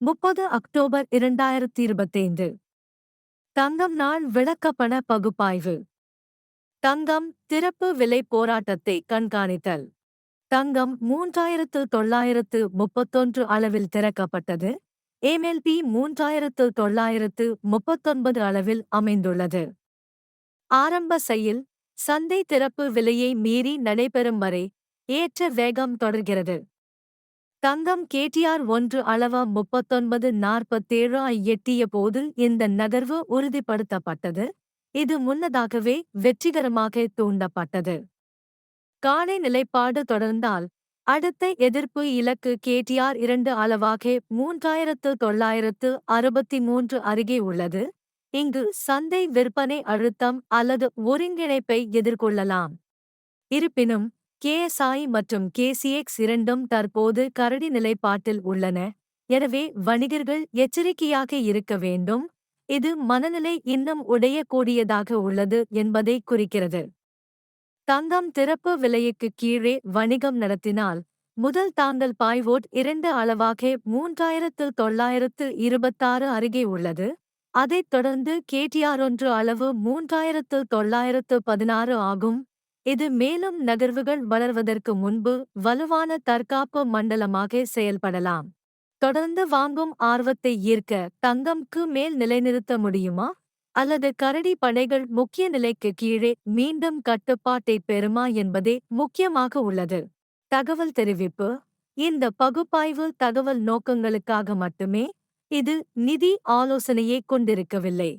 முப்பது அக்டோபர் இரண்டாயிரத்தி இருபத்தைந்து தங்கம் நாள் விளக்கப்பண பகுப்பாய்வு. தங்கம் திறப்பு விலை போராட்டத்தை கண்காணித்தல். தங்கம் மூன்றாயிரத்து தொள்ளாயிரத்து முப்பத்தொன்று அளவில் திறக்கப்பட்டது. ஏமெல்பி மூன்றாயிரத்து தொள்ளாயிரத்து முப்பத்தொன்பது அளவில் அமைந்துள்ளது. ஆரம்ப செயல் சந்தை திறப்பு விலையை மீறி நடைபெறும் வரை ஏற்ற வேகம் தொடர்கிறது. தங்கம் கேடிஆர் ஒன்று அளவ முப்பத்தொன்பது நாற்பத்தேழு ஐ எட்டிய போது இந்த நகர்வு உறுதிப்படுத்தப்பட்டது. இது முன்னதாகவே வெற்றிகரமாக தூண்டப்பட்டது. காலை நிலைப்பாடு தொடர்ந்தால் அடுத்த எதிர்ப்பு இலக்கு கேடிஆர் இரண்டு அளவாக மூன்றாயிரத்து தொள்ளாயிரத்து அறுபத்தி மூன்று அருகே உள்ளது. இங்கு சந்தை விற்பனை அழுத்தம் அல்லது ஒருங்கிணைப்பை எதிர்கொள்ளலாம். இருப்பினும் கேஎஸ்ஐ மற்றும் கேசிஎக்ஸ் இரண்டும் தற்போது கரடி நிலைப்பாட்டில் உள்ளன. எனவே வணிகர்கள் எச்சரிக்கையாக இருக்க வேண்டும். இது மனநிலை இன்னும் உடையக்கூடியதாக உள்ளது என்பதை குறிக்கிறது. தங்கம் திறப்பு விலைக்கு கீழே வணிகம் நடத்தினால் முதல் தாங்கல் பாய்வோட் இரண்டு அளவாக மூன்றாயிரத்து தொள்ளாயிரத்து இருபத்தாறு அருகே உள்ளது. அதைத் தொடர்ந்து கேடிஆர் ஒன்று அளவு மூன்றாயிரத்து தொள்ளாயிரத்து பதினாறு ஆகும். இது மேலும் நகர்வுகள் வளர்வதற்கு முன்பு வலுவான தற்காப்பு மண்டலமாக செயல்படலாம். தொடர்ந்து வாங்கும் ஆர்வத்தை ஈர்க்க தங்கம்க்கு மேல் நிலைநிறுத்த முடியுமா? அல்லது கரடி படைகள் முக்கிய நிலைக்கு கீழே மீண்டும் கட்டுப்பாட்டை பெறுமா என்பதே முக்கியமாக உள்ளது. தகவல் தெரிவிப்பு. இந்த பகுப்பாய்வு தகவல் நோக்கங்களுக்காக மட்டுமே இது நிதி ஆலோசனையை கொண்டிருக்கவில்லை.